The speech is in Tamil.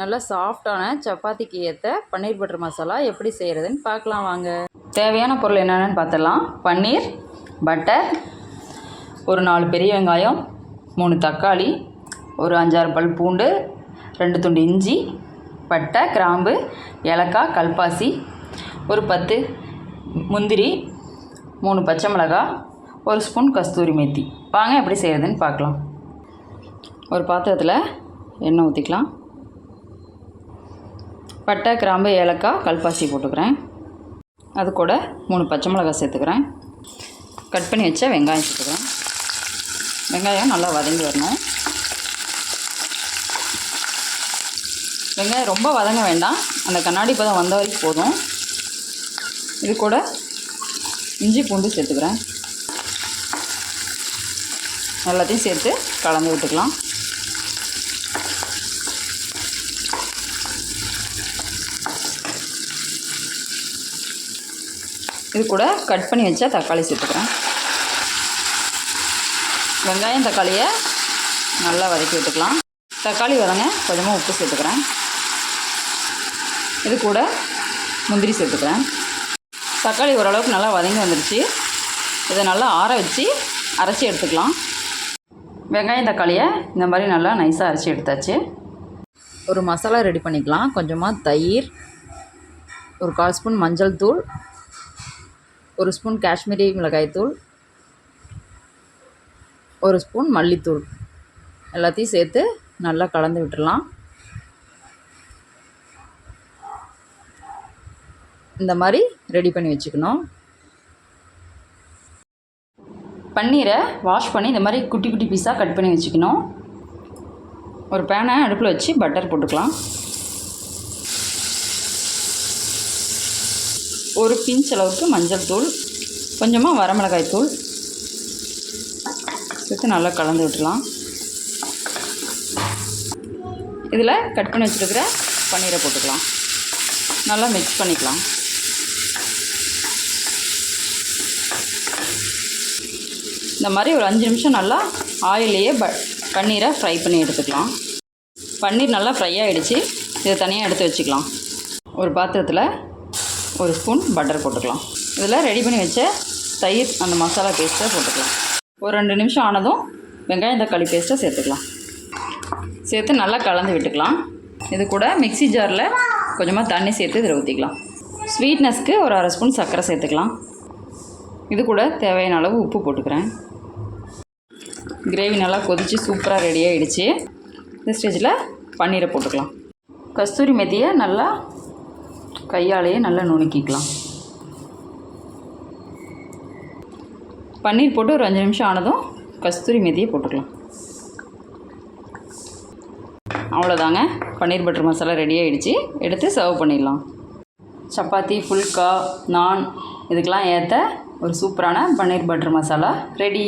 நல்லா சாஃப்டான சப்பாத்திக்கு ஏற்ற பன்னீர் பட்டர் மசாலா எப்படி செய்கிறதுன்னு பார்க்கலாம் வாங்க. தேவையான பொருள் என்னென்னு பார்த்துடலாம். பன்னீர் பட்டர் ஒரு நாலு பெரிய வெங்காயம் மூணு தக்காளி ஒரு அஞ்சாறு பல் பூண்டு ரெண்டு துண்டு இஞ்சி பட்டை கிராம்பு ஏலக்காய் கல்பாசி ஒரு பத்து முந்திரி மூணு பச்சை மிளகாய் ஒரு ஸ்பூன் கஸ்தூரி மேத்தி. வாங்க எப்படி செய்கிறதுன்னு பார்க்கலாம். ஒரு பாத்திரத்தில் எண்ணெய் ஊற்றிக்கலாம் பட்டை கிராம்பு ஏலக்காய் கல்பாசி போட்டுக்கிறேன். அது கூட மூணு பச்சை மிளகாய் சேர்த்துக்கிறேன். கட் பண்ணி வச்ச வெங்காயம் சேர்த்துக்கிறேன். வெங்காயம் நல்லா வதங்கி வரணும். வெங்காயம் ரொம்ப வதங்க வேண்டாம். அந்த கண்ணாடி பதம் வந்த வரைக்கும் போதும். இது கூட இஞ்சி பூண்டு சேர்த்துக்கிறேன். எல்லாத்தையும் சேர்த்து கலந்து விட்டுக்கலாம். இது கூட கட் பண்ணி வச்சா தக்காளி சேர்த்துக்கிறேன். வெங்காயம் தக்காளியை நல்லா வதக்கி விட்டுக்கலாம். தக்காளி வதங்க கொஞ்சமாக உப்பு சேர்த்துக்கிறேன். இது கூட முந்திரி சேர்த்துக்கிறேன். தக்காளி ஓரளவுக்கு நல்லா வதங்கி வந்துருச்சு. இதை நல்லா ஆற வச்சு அரைச்சி எடுத்துக்கலாம். வெங்காயம் தக்காளியை இந்த மாதிரி நல்லா நைஸாக அரைச்சி எடுத்தாச்சு. ஒரு மசாலா ரெடி பண்ணிக்கலாம். கொஞ்சமாக தயிர் ஒரு கால் ஸ்பூன் மஞ்சள் தூள் ஒரு ஸ்பூன் காஷ்மீரி மிளகாய்த்தூள் ஒரு ஸ்பூன் மல்லித்தூள். எல்லாத்தையும் சேர்த்து நல்லா கலந்து விட்டுடலாம். இந்த மாதிரி ரெடி பண்ணி வச்சுக்கணும். பன்னீரை வாஷ் பண்ணி இந்த மாதிரி குட்டி குட்டி பீஸாக கட் பண்ணி வச்சுக்கணும். ஒரு பேனை அடுப்பில் வச்சு பட்டர் போட்டுக்கலாம். ஒரு பிஞ்ச் அளவுக்கு மஞ்சள் தூள் கொஞ்சமாக வரமிளகாய் தூள். சேர்த்து நல்லா கலந்து விட்டுலாம் இதில் கட் பண்ணி வச்சுருக்கிற பன்னீரை போட்டுக்கலாம். நல்லா மிக்ஸ் பண்ணிக்கலாம். இந்த மாதிரி ஒரு அஞ்சு நிமிஷம் நல்லா ஆயிலையே ப பன்னீரை ஃப்ரை பண்ணி எடுத்துக்கலாம். பன்னீர் நல்லா ஃப்ரை ஆகிடுச்சு இதை தனியாக எடுத்து வச்சுக்கலாம். ஒரு பாத்திரத்தில் ஒரு ஸ்பூன் பட்டர் போட்டுக்கலாம். இதில் ரெடி பண்ணி வச்ச தயிர் அந்த மசாலா பேஸ்ட்டை போட்டுக்கலாம். ஒரு ரெண்டு நிமிஷம் ஆனதும் வெங்காயம் தக்காளி பேஸ்ட்டை சேர்த்துக்கலாம். சேர்த்து நல்லா கலந்து விட்டுக்கலாம். இது கூட மிக்ஸி ஜாரில் கொஞ்சமாக தண்ணி சேர்த்து இதில் ஊற்றிக்கலாம் ஸ்வீட்னஸ்க்கு ஒரு அரை ஸ்பூன் சர்க்கரை சேர்த்துக்கலாம். இது கூட தேவையான அளவு உப்பு போட்டுக்கிறேன். கிரேவி நல்லா கொதித்து சூப்பராக ரெடி ஆகிடுச்சு இந்த ஸ்டேஜில் பன்னீரை போட்டுக்கலாம். கஸ்தூரி மெத்தியை நல்லா கையாலேயே நல்லா நுணுக்கிக்கலாம். பன்னீர் போட்டு ஒரு அஞ்சு நிமிஷம் ஆனதும் கஸ்தூரி மெதியை போட்டுக்கலாம். அவ்வளோதாங்க. பன்னீர் பட்டர் மசாலா ரெடி ஆகிடுச்சு எடுத்து சர்வ் பண்ணிடலாம். சப்பாத்தி ஃபுல்கா நான் இதுக்கெலாம் ஏற்ற ஒரு சூப்பரான பன்னீர் பட்டர் மசாலா ரெடி